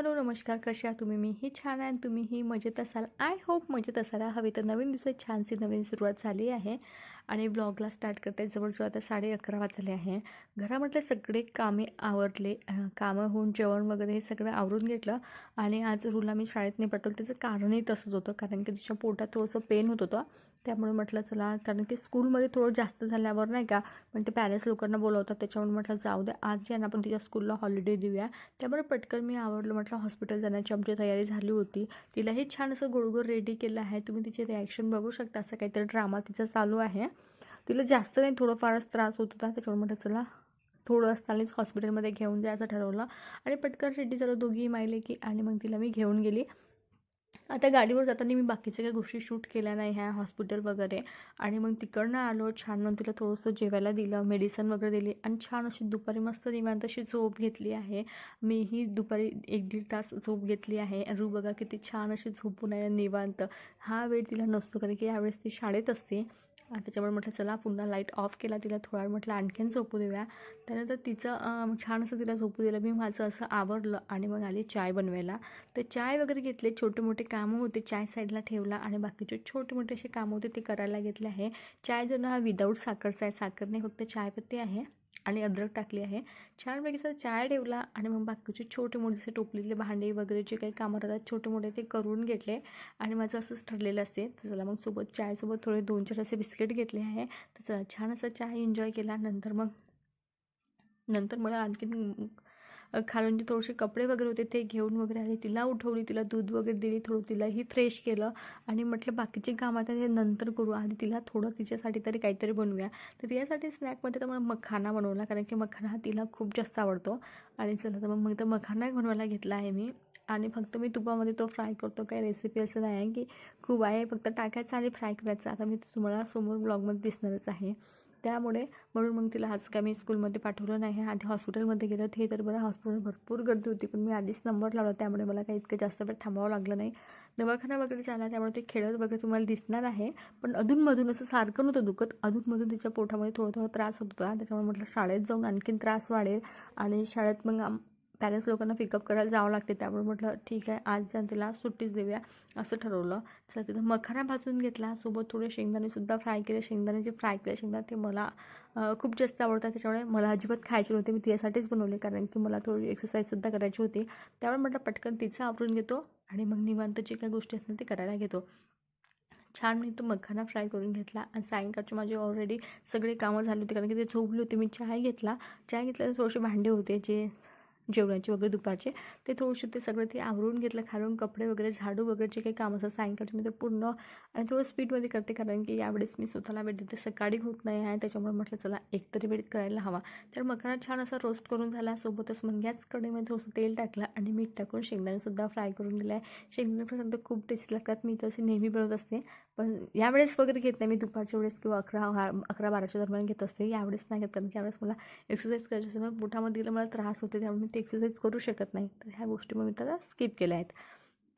Hello नमस्कार. कशा आहात तुम्ही? मीही छान आहे तुम्ही तुम्हीही मजेत असाल. आय होप मजेत असायला हवी तर नवीन दिवसात छानशी नवीन सुरुवात झाली आहे. आणि ब्लॉगला स्टार्ट करते. जवळजवळ आता साडे अकरा वाजले आहे. घरामधले सगळे कामे आवरले. कामं होऊन जेवण वगैरे हे सगळं आवरून घेतलं आणि आज रुला मी शाळेत नाही पाठवलं त्याचं कारणही तसंच होतं. कारण की तिच्या पोटात थोडंसं पेन होत होतं. त्यामुळे म्हटलं चला कारण की स्कूलमध्ये थोडं जास्त झाल्यावर नाही का पण ते पॅरेंट्स लोकांना बोलवतात. त्याच्यामुळे म्हटलं जाऊ द्या आज जे ना आपण तिच्या स्कूलला हॉलिडे देऊया. त्यामुळे पटकन मी आवडलं म्हटलं हॉस्पिटल जाण्याची आमची तयारी झाली होती. तिलाही छान असं गोडगोड रेडी केलं आहे. तुम्ही तिचे रिॲक्शन बघू शकता. असं काहीतरी ड्रामा तिचा चालू आहे. तिला जास्त नाही थोडंफारच त्रास होत होता. त्याच्यावर म्हटलं चला थोडं असतानाच हॉस्पिटलमध्ये घेऊन जायचं ठरवलं. आणि पटकन रेडी चला दोघी मायले की आणि मग तिला मी घेऊन गेली. आता गाडीवर जाताना मी बाकीच्या काही गोष्टी शूट केल्या नाही ह्या हॉस्पिटल वगैरे. आणि मग तिकडनं आलो छान मग तिला थोडंसं जेवायला दिलं मेडिसन वगैरे दिली आणि छान अशी दुपारी मस्त निवांत अशी झोप घेतली आहे. मीही दुपारी एक दीड तास झोप घेतली आहे. रू बघा किती छान अशी झोपून आहे निवांत. हा वेळ तिला नसतो कारण की यावेळेस ती शाळेत असते. आणि त्याच्यामुळे म्हटलं चला पुन्हा लाइट ऑफ केला तिला थोडा वेळ म्हटलं आणखीन झोपू देऊया. त्यानंतर तिचं छान असं तिला झोपू दिलं. मी माझं असं आवरलं आणि मग आली चाय बनवायला. तर चाय वगैरे घेतले छोटे मोठे कामं होते चाय साईडला ठेवला आणि बाकीचे छोटे मोठे असे कामं होते ते करायला घेतले आहे. चाय जर हा विदाऊट साखरचा आहे साखर नाही फक्त चायपत्ती आहे आणि अद्रक टाकली आहे. छानपैकी सर चाय ठेवला आणि मग बाकीचे छोटे मोठे असे टोपलीतले भांडे वगैरे जे काही कामं राहतात छोटे मोठे ते करून घेतले आणि माझं असंच ठरलेलं असते. तर चला मग सोबत चायसोबत थोडे दोन चार असे बिस्किट घेतले आहे. तर चला छान असा चाय एन्जॉय केला. नंतर मग नंतर मला आणखीन खालून जे थोडेसे कपडे वगैरे होते ते घेऊन वगैरे आले. तिला उठवली तिला दूध वगैरे दिली थोडं तिलाही फ्रेश केलं आणि म्हटलं बाकीचे काम आता ते नंतर करू. आधी तिला थोडं तिच्यासाठी तरी काहीतरी बनवूया. तर तिच्यासाठी स्नॅकमध्ये तर मला मखाना बनवला कारण की मखाना हा तिला खूप जास्त आवडतो. आणि चला तर मग मग तर मखाना बनवायला घेतला आहे मी. आणि फक्त मी तुपामध्ये तो फ्राय करतो. काही रेसिपी असं नाही आहे की खूप आहे फक्त टाकायचं आणि फ्राय करायचं. आता मी तुम्हाला समोर ब्लॉगमध्ये दिसणारच आहे. त्यामुळे म्हणून मग तिला आज काय मी स्कूलमध्ये पाठवलं नाही. आधी हॉस्पिटलमध्ये गेलं. ते तर बरं हॉस्पिटल भरपूर गर्दी होती पण मी आधीच नंबर लावला. त्यामुळे मला काही इतकं जास्त वेळ थांबावं लागलं नाही. दवाखाना वगैरे चालला त्यामुळे ते खेळत वगैरे तुम्हाला दिसणार आहे. पण अधूनमधून असं सारखं नव्हतं दुखत. अधूनमधून तिच्या पोटामध्ये थोडा थोडा त्रास होत होता. त्याच्यामुळे म्हटलं शाळेत जाऊन आणखीन त्रास वाढेल. आणि शाळेत मग आम पॅरेंट्स लोकांना पिकअप करायला जावं लागते. त्यामुळे म्हटलं ठीक आहे आज जाऊन तिला सुट्टीच देऊया असं ठरवलं. चला तिथं मखाना भाजून घेतला. सोबत थोडे शेंगदाणेसुद्धा फ्राय केले. शेंगदाणे जे फ्राय केले शेंगदाणे ते मला खूप जास्त आवडतात. त्याच्यामुळे मला अजिबात खायचे नव्हते. मी तिच्यासाठीच बनवले कारण की मला थोडी एक्सरसाइजसुद्धा करायची होती. त्यामुळे म्हटलं पटकन तिचं आवरून घेतो आणि मग निवांत जे काही गोष्टी असतात ते करायला घेतो. छान मी तो मखाना फ्राय करून घेतला आणि सायंकाळचे माझे ऑलरेडी सगळे कामं झाली होती कारण की ते झोपली होती. मी चाय घेतला. चाय घेतल्यावर थोडेसे भांडे होते जे जेवणाचे वगैरे दुपारचे ते थोडेसे ते सगळं ते आवरून घेतलं खालून कपडे वगैरे झाडू वगैरे जे काही काम असतात सायंकाळचे मी ते पूर्ण आणि थोडं स्पीडमध्ये करते कारण की यावेळेस मी स्वतःला वेळ देते सकाळी होत नाही आहे त्याच्यामुळे म्हटलं चला एकतरी वेळ करायला हवा. तर मखाना छान असा रोस्ट करून झाला सोबतच मग गॅस कडेमध्ये थोडंसं तेल टाकलं आणि मीठ टाकून शेंगदाणेसुद्धा फ्राय करून दिलं आहे शेंगदाणे फ्राय खूप टेस्टी लागतात मी तसे नेहमी बनवत असते. पण यावेळेस वगैरे घेत नाही मी दुपारच्या वेळेस किंवा अकरा अकरा बाराच्या दरम्यान घेत असते. यावेळेस नाही घेत कारण की यावेळेस मला एक्सरसाइज करायची असते मग पोटामध्ये गेलं मला त्रास होते त्यामुळे मी ते एक्सरसाइज करू शकत नाही. तर ह्या गोष्टी मग मी त्याला स्किप केल्या आहेत.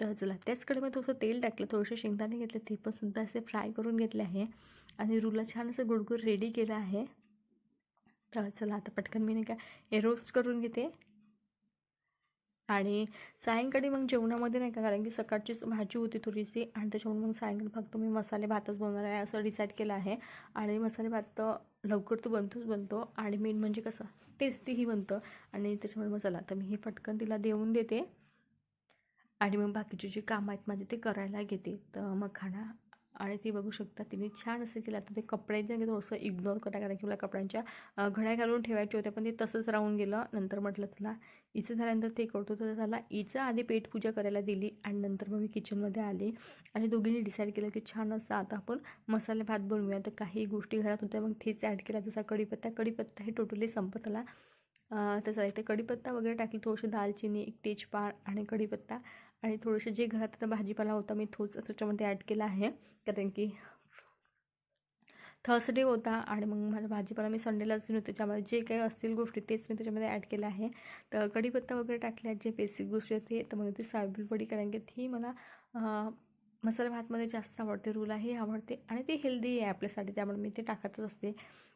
तर चला त्याचकडे मग थोडंसं तेल टाकलं थोडेसे शेंगदाणे घेतले ते पण सुद्धा असे फ्राय करून घेतले आहे. आणि रुला छान असं गुडगुड रेडी केलं आहे. तर चला आता पटकन मी नाही का हे रोस्ट करून घेते. आणि सायंकाळी मग जेवणामध्ये नाही का कारण की सकाळचीच भाजी होती थोडीशी आणि त्याच्यामुळे मग सायंकाळी फक्त मी मसाले भातच बनवणार आहे असं डिसाईड केलं आहे. आणि मसाले भात तर लवकर तो बनतोच बनतो. आणि मेन म्हणजे कसं टेस्टीही बनतं. आणि त्याच्यामुळे मग चला तर मी हे पटकन तिला देऊन देते. आणि मग बाकीचे जे काम आहेत माझे ते करायला घेते. तर मग खाणा आणि ती बघू शकता तिने छान असं केलं. आता ते कपडे जे थोडंसं इग्नोर करा कारण की मला कपड्यांच्या घड्या घालून ठेवायचे होते पण ते तसंच राहून गेलं. नंतर म्हटलं तिला इचं झाल्यानंतर ते करतो. तर त्याला इचं आधी पेटपूजा करायला दिली आणि नंतर मग मी किचनमध्ये आले. आणि दोघींनी डिसाईड केलं की छान असं आता आपण मसाले भात बनवूया. तर काही गोष्टी घरात होत्या मग तेच ॲड केला. जसा कढीपत्ता कढीपत्ता हे टोटली संपत आला. तसं त्याचा इथे कढीपत्ता वगैरे टाकली. थोडीशी दालचिनी एक तेजपान आणि कढीपत्ता. आणि थोडेसे जे घरात आता भाजीपाला होता मी तोच त्याच्यामध्ये ॲड केला आहे. कारण की थर्सडे होता आणि मग माझा भाजीपाला मी संडेलाच घेऊन होते त्याच्यामध्ये जे काही असतील गोष्टी तेच मी त्याच्यामध्ये ॲड केलं आहे. तर कढीपत्ता वगैरे टाकल्या जे बेसिक गोष्टी आहेत ते तर मग ती साबील वडी कारण की ती मला मसाला भातमध्ये जास्त आवडते रुलाही आवडते आणि ते हेल्दी आहे आपल्यासाठी. त्यामुळे मी ते टाकतच असते.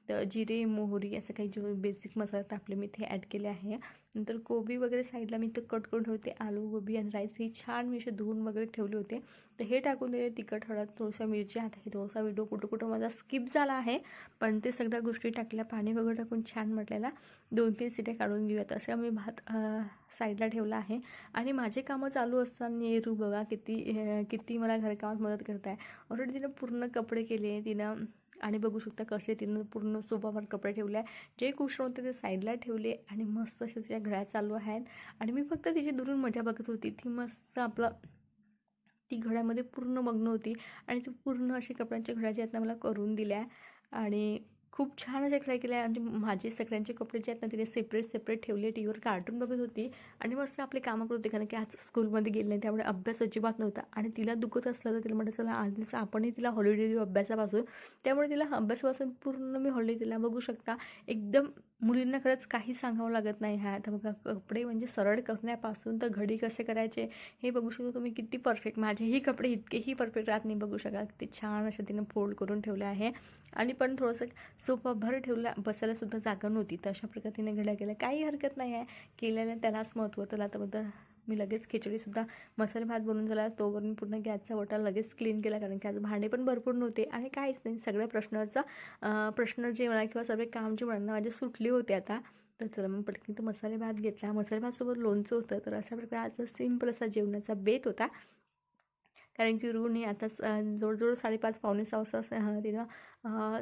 तर जिरे मोहरी असं काही जे बेसिक मसाला तर आपले मी इथे ॲड केले आहे. नंतर कोबी वगैरे साईडला मी तर कट करून ठेवते आलू गोबी आणि राईस ही छान मी असे धुवून वगैरे ठेवले होते. तर हे टाकून दिले तिखट हळद थोडंसं मिरची. आता हे थोडासा व्हिडिओ कुठं कुठं माझा स्किप झाला आहे पण ते सगळ्या गोष्टी टाकल्या पाणी वगैरे टाकून छान म्हटलेला. दोन तीन सिट्या काढून घेऊयात. असं मी भात साईडला ठेवला आहे. आणि माझे कामं चालू असताना नेहरू बघा किती किती मला घरकामात मदत करत आहे ऑलरेडी तिनं पूर्ण कपडे केले तिनं आणि बघू शकता कसे तिनं पूर्ण सोफावर कपडे ठेवले आहे जे कुशन होते ते साईडला ठेवले आणि मस्त अशा तिच्या घड्या चालू आहेत. आणि मी फक्त तिची दुरून मजा बघत होती. ती मस्त आपलं ती घड्यामध्ये पूर्ण मग्न होती. आणि ती पूर्ण असे कपड्यांच्या घड्या ज्या आहेत ना मला करून दिल्या. आणि खूप छान अशा घड्या केल्या. आणि माझे सगळ्यांचे कपडे जे आहेत ना तिने सेपरेट सेपरेट ठेवले. टीव्हीवर कार्टून बघत होती. आणि मस्त आपले कामं करत होते. कारण की आज स्कूलमध्ये गेले नाही त्यामुळे अभ्यास अजिबात नव्हता. आणि तिला दुखत असलं तर तिला म्हटलं चला आज आपणही तिला हॉलिडे देऊ अभ्यासापासून. त्यामुळे तिला अभ्यासापासून पूर्ण मी हॉलिडे दिला बघू शकता. एकदम मुलींना खरंच काही सांगावं लागत नाही ह्या आता बघा कपडे म्हणजे सरळ करण्यापासून तर घडी कसे करायचे हे बघू शकतो तुम्ही. किती परफेक्ट माझेही कपडे इतकेही परफेक्ट राहत नाही बघू शकाल. किती छान अशा तिने फोल्ड करून ठेवले आहे. आणि पण थोडंसं सोफा भर ठेवला बसायला सुद्धा जागा नव्हती. तर अशा प्रकारे तिने घड्या केल्या. काही हरकत नाही आहे. केलेल्या त्यालाच महत्त्व तर आता मी लगेच खिचडीसुद्धा मसाले भात बनवून झाला तोवर मी पूर्ण गॅसचा वटा लगेच क्लीन केला कारण की आज भांडे पण भरपूर नव्हते. आणि काहीच नाही. सगळ्या प्रश्नाचा प्रश्न जे म्हणा किंवा सर्व काम जे म्हणा माझे सुटली होते आता. तर चला मग पटकन तो मसाले भात घेतला. मसाले भातसोबत लोणचं होतं. तर अशा प्रकारे आज सिंपल असा जेवणाचा बेत होता. कारण की रुनी आता स- जवळजवळ साडेपाच पावणे सहा वाजता तिला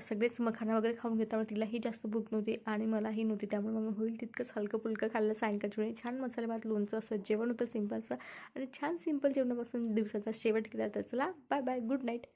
सगळेच मखाना वगैरे खाऊन घेत तिलाही जास्त भूक नव्हती आणि मलाही नव्हती. त्यामुळे मग होईल तितकंच हलकं फुलकं खाल्लं सायंकाळच्या वेळी. छान मसाले भात लोणचं असं जेवण होतं सिंपलचं. आणि छान सिंपल जेवणापासून दिवसाचा शेवट केला तर चला बाय बाय गुड नाईट